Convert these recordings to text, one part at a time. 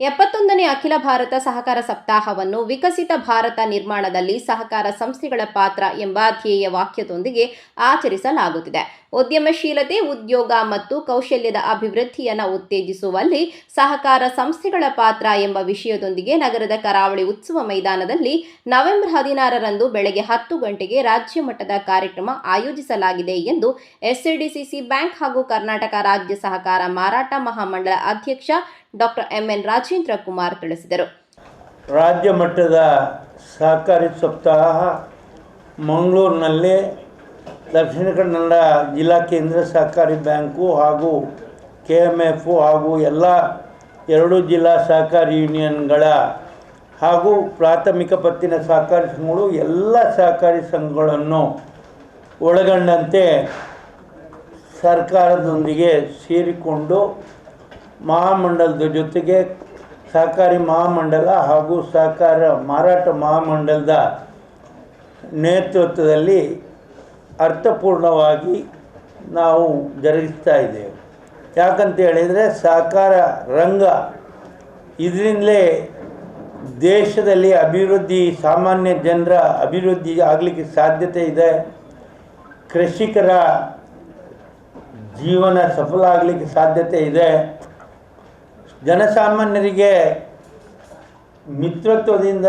ಎಪ್ಪತ್ತೊಂದನೇ ಅಖಿಲ ಭಾರತ ಸಹಕಾರ ಸಪ್ತಾಹವನ್ನು ವಿಕಸಿತ ಭಾರತ ನಿರ್ಮಾಣದಲ್ಲಿ ಸಹಕಾರ ಸಂಸ್ಥೆಗಳ ಪಾತ್ರ ಎಂಬ ಧ್ಯೇಯ ವಾಕ್ಯದೊಂದಿಗೆ ಆಚರಿಸಲಾಗುತ್ತಿದೆ. ಉದ್ಯಮಶೀಲತೆ, ಉದ್ಯೋಗ ಮತ್ತು ಕೌಶಲ್ಯದ ಅಭಿವೃದ್ಧಿಯನ್ನು ಉತ್ತೇಜಿಸುವಲ್ಲಿ ಸಹಕಾರ ಸಂಸ್ಥೆಗಳ ಪಾತ್ರ ಎಂಬ ವಿಷಯದೊಂದಿಗೆ ನಗರದ ಕರಾವಳಿ ಉತ್ಸವ ಮೈದಾನದಲ್ಲಿ ನವೆಂಬರ್ ಹದಿನಾರರಂದು ಬೆಳಗ್ಗೆ ಹತ್ತು ಗಂಟೆಗೆ ರಾಜ್ಯ ಮಟ್ಟದ ಕಾರ್ಯಕ್ರಮ ಆಯೋಜಿಸಲಾಗಿದೆ ಎಂದು ಎಸ್ಸಿಡಿಸಿಸಿ ಬ್ಯಾಂಕ್ ಹಾಗೂ ಕರ್ನಾಟಕ ರಾಜ್ಯ ಸಹಕಾರ ಮಾರಾಟ ಮಹಾಮಂಡಳ ಅಧ್ಯಕ್ಷ ಡಾಕ್ಟರ್ ಎಂಎನ್ ರಾಜೇಂದ್ರ ಕುಮಾರ್ ತಿಳಿಸಿದರು. ರಾಜ್ಯ ಮಟ್ಟದ ಸಹಕಾರಿ ಸಪ್ತಾಹ ಮಂಗಳೂರಿನಲ್ಲಿ ದಕ್ಷಿಣ ಕನ್ನಡ ಜಿಲ್ಲಾ ಕೇಂದ್ರ ಸಹಕಾರಿ ಬ್ಯಾಂಕು ಹಾಗೂ ಕೆ ಎಂ ಎಫು ಹಾಗೂ ಎಲ್ಲ ಎರಡು ಜಿಲ್ಲಾ ಸಹಕಾರಿ ಯೂನಿಯನ್ಗಳ ಹಾಗೂ ಪ್ರಾಥಮಿಕ ಪತ್ತಿನ ಸಹಕಾರಿ ಸಂಘಗಳು ಎಲ್ಲ ಸಹಕಾರಿ ಸಂಘಗಳನ್ನು ಒಳಗೊಂಡಂತೆ ಸರ್ಕಾರದೊಂದಿಗೆ ಸೇರಿಕೊಂಡು ಮಹಾಮಂಡಲದ ಜೊತೆಗೆ ಸಹಕಾರಿ ಮಹಾಮಂಡಲ ಹಾಗೂ ಸಹಕಾರ ಮಾರಾಟ ಮಹಾಮಂಡಲದ ನೇತೃತ್ವದಲ್ಲಿ ಅರ್ಥಪೂರ್ಣವಾಗಿ ನಾವು ಜರುಗಿಸ್ತಾ ಇದ್ದೇವೆ. ಯಾಕಂತ ಹೇಳಿದರೆ ಸಹಕಾರ ರಂಗ ಇದರಿಂದಲೇ ದೇಶದಲ್ಲಿ ಅಭಿವೃದ್ಧಿ, ಸಾಮಾನ್ಯ ಜನರ ಅಭಿವೃದ್ಧಿ ಆಗಲಿಕ್ಕೆ ಸಾಧ್ಯತೆ ಇದೆ. ಕೃಷಿಕರ ಜೀವನ ಸಫಲ ಆಗಲಿಕ್ಕೆ ಸಾಧ್ಯತೆ ಇದೆ. ಜನಸಾಮಾನ್ಯರಿಗೆ ಮಿತ್ರತ್ವದಿಂದ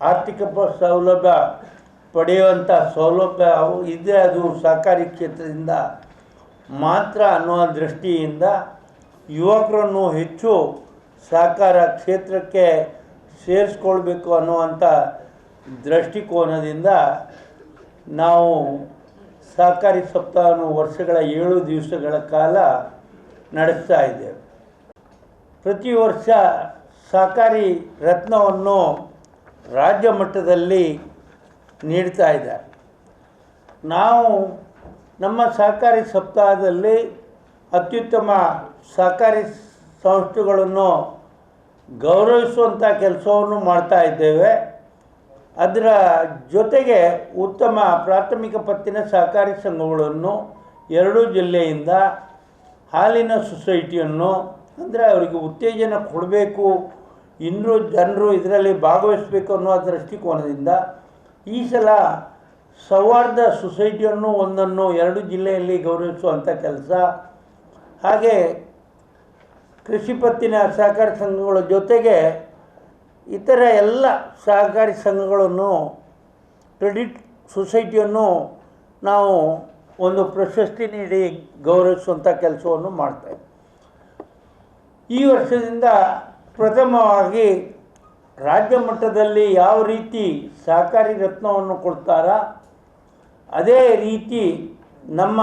ಆರ್ಥಿಕ ಸೌಲಭ್ಯ ಪಡೆಯುವಂಥ ಸೌಲಭ್ಯ ಅವು ಇದೆ ಅದು ಸಹಕಾರಿ ಕ್ಷೇತ್ರದಿಂದ ಮಾತ್ರ ಅನ್ನುವ ದೃಷ್ಟಿಯಿಂದ ಯುವಕರನ್ನು ಹೆಚ್ಚು ಸಹಕಾರ ಕ್ಷೇತ್ರಕ್ಕೆ ಸೇರಿಸ್ಕೊಳ್ಬೇಕು ಅನ್ನುವಂಥ ದೃಷ್ಟಿಕೋನದಿಂದ ನಾವು ಸಹಕಾರಿ ಸಪ್ತಾಹವನ್ನು ವರ್ಷಗಳ ಏಳು ದಿವಸಗಳ ಕಾಲ ನಡೆಸ್ತಾ ಇದ್ದೇವೆ. ಪ್ರತಿ ವರ್ಷ ಸಹಕಾರಿ ರತ್ನವನ್ನು ರಾಜ್ಯ ಮಟ್ಟದಲ್ಲಿ ನೀಡ್ತಾ ಇದ್ದಾರೆ. ನಾವು ನಮ್ಮ ಸಹಕಾರಿ ಸಪ್ತಾಹದಲ್ಲಿ ಅತ್ಯುತ್ತಮ ಸಹಕಾರಿ ಸಂಸ್ಥೆಗಳನ್ನು ಗೌರವಿಸುವಂಥ ಕೆಲಸವನ್ನು ಮಾಡ್ತಾ ಇದ್ದೇವೆ. ಅದರ ಜೊತೆಗೆ ಉತ್ತಮ ಪ್ರಾಥಮಿಕ ಪತ್ತಿನ ಸಹಕಾರಿ ಸಂಘಗಳನ್ನು ಎರಡೂ ಜಿಲ್ಲೆಯಿಂದ ಹಾಲಿನ ಸೊಸೈಟಿಯನ್ನು ಅಂದರೆ ಅವರಿಗೆ ಉತ್ತೇಜನ ಕೊಡಬೇಕು, ಇನ್ನೂ ಜನರು ಇದರಲ್ಲಿ ಭಾಗವಹಿಸಬೇಕು ಅನ್ನೋ ದೃಷ್ಟಿಕೋನದಿಂದ ಈ ಸಲ ಸೌಹಾರ್ದ ಸೊಸೈಟಿಯನ್ನು ಒಂದನ್ನು ಎರಡು ಜಿಲ್ಲೆಯಲ್ಲಿ ಗೌರವಿಸುವಂಥ ಕೆಲಸ. ಹಾಗೆ ಕೃಷಿ ಪತ್ತಿನ ಸಹಕಾರಿ ಸಂಘಗಳ ಜೊತೆಗೆ ಇತರ ಎಲ್ಲ ಸಹಕಾರಿ ಸಂಘಗಳನ್ನು, ಕ್ರೆಡಿಟ್ ಸೊಸೈಟಿಯನ್ನು ನಾವು ಒಂದು ಪ್ರಶಸ್ತಿ ನೀಡಿ ಗೌರವಿಸುವಂಥ ಕೆಲಸವನ್ನು ಮಾಡ್ತೇವೆ ಈ ವರ್ಷದಿಂದ ಪ್ರಥಮವಾಗಿ ರಾಜ್ಯ ಮಟ್ಟದಲ್ಲಿ ಯಾವ ರೀತಿ ಸಹಕಾರಿ ರತ್ನವನ್ನು ಕೊಡ್ತಾರ, ಅದೇ ರೀತಿ ನಮ್ಮ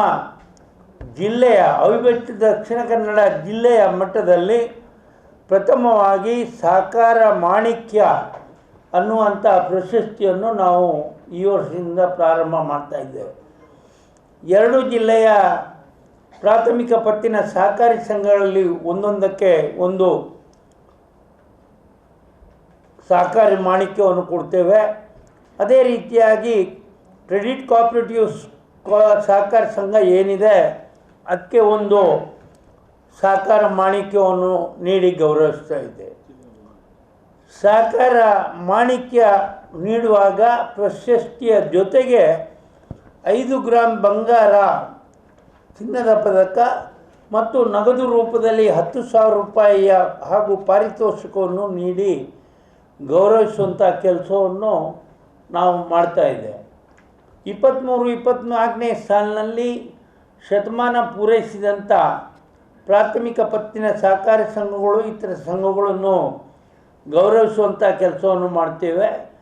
ಜಿಲ್ಲೆಯ ಅವಿಭಕ್ತ ದಕ್ಷಿಣ ಕನ್ನಡ ಜಿಲ್ಲೆಯ ಮಟ್ಟದಲ್ಲಿ ಪ್ರಥಮವಾಗಿ ಸಹಕಾರ ಮಾಣಿಕ್ಯ ಅನ್ನುವಂಥ ಪ್ರಶಸ್ತಿಯನ್ನು ನಾವು ಈ ವರ್ಷದಿಂದ ಪ್ರಾರಂಭ ಮಾಡ್ತಾ ಇದ್ದೇವೆ. ಎರಡು ಜಿಲ್ಲೆಯ ಪ್ರಾಥಮಿಕ ಪತ್ತಿನ ಸಹಕಾರಿ ಸಂಘಗಳಲ್ಲಿ ಒಂದೊಂದಕ್ಕೆ ಒಂದು ಸಹಕಾರಿ ಮಾಣಿಕ್ಯವನ್ನು ಕೊಡ್ತೇವೆ. ಅದೇ ರೀತಿಯಾಗಿ ಕ್ರೆಡಿಟ್ ಕೋಆಪ್ರೇಟಿವ್ ಸಹಕಾರ ಸಂಘ ಏನಿದೆ, ಅದಕ್ಕೆ ಒಂದು ಸಹಕಾರ ಮಾಣಿಕ್ಯವನ್ನು ನೀಡಿ ಗೌರವಿಸ್ತಾ ಇದೆ. ಸಹಕಾರ ಮಾಣಿಕ್ಯ ನೀಡುವಾಗ ಪ್ರಶಸ್ತಿಯ ಜೊತೆಗೆ ಐದು ಗ್ರಾಮ್ ಬಂಗಾರ ಚಿನ್ನದ ಪದಕ ಮತ್ತು ನಗದು ರೂಪದಲ್ಲಿ ಹತ್ತು ಸಾವಿರ ರೂಪಾಯಿಯ ಹಾಗೂ ಪಾರಿತೋಷಿಕವನ್ನು ನೀಡಿ ಗೌರವಿಸುವಂಥ ಕೆಲಸವನ್ನು ನಾವು ಮಾಡ್ತಾ ಇದ್ದೇವೆ. ಇಪ್ಪತ್ತ್ಮೂರು ಇಪ್ಪತ್ತ್ನಾಲ್ಕನೇ ಸಾಲಿನಲ್ಲಿ ಶತಮಾನ ಪೂರೈಸಿದಂಥ ಪ್ರಾಥಮಿಕ ಪತ್ತಿನ ಸಹಕಾರಿ ಸಂಘಗಳು, ಇತರ ಸಂಘಗಳನ್ನು ಗೌರವಿಸುವಂಥ ಕೆಲಸವನ್ನು ಮಾಡ್ತೇವೆ.